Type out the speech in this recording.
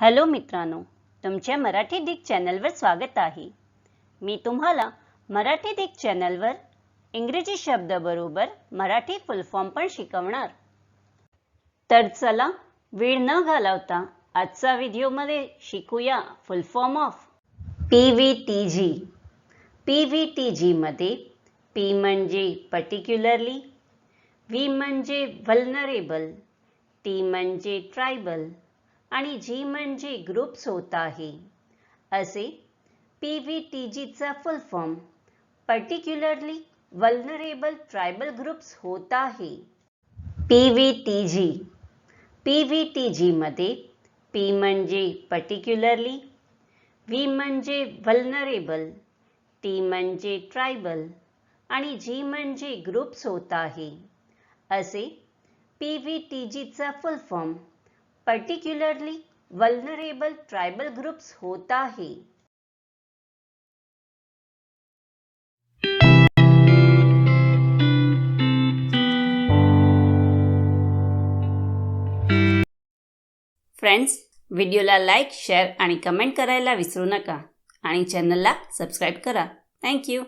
Hello मित्रांनो तुमच्या Marathi Dick चॅनलवर स्वागत आहे. मी तुम्हाला मराठी डिक चॅनलवर इंग्रजी शब्दाबरोबर मराठी फुल फॉर्म पण शिकवणार. तर चला वेळ न घालवता आजचा व्हिडिओमध्ये शिकूया full form of P V T G P V T जीमध्ये पी म्हणजे पर्टिक्युलरली व्ही म्हणजे व्हलनरेबल टी म्हणजे ट्रायबल आणि जी म्हणजे ग्रुप्स होत आहे. असे पी व्ही टी जीचा full form particularly vulnerable tribal groups होत आहे. P V T G P V T जीमध्ये पी म्हणजे पर्टिक्युलरली व्ही म्हणजे वल्नरेबल टी म्हणजे ट्रायबल आणि जी म्हणजे ग्रुप्स होत आहे. असे पी व्ही टी जीचा full form particularly vulnerable tribal groups होत आहे फ्रेंड्स व्हिडिओला लाईक शेअर आणि कमेंट करायला विसरू नका. आणि चॅनलला सबस्क्राईब करा. थँक्यू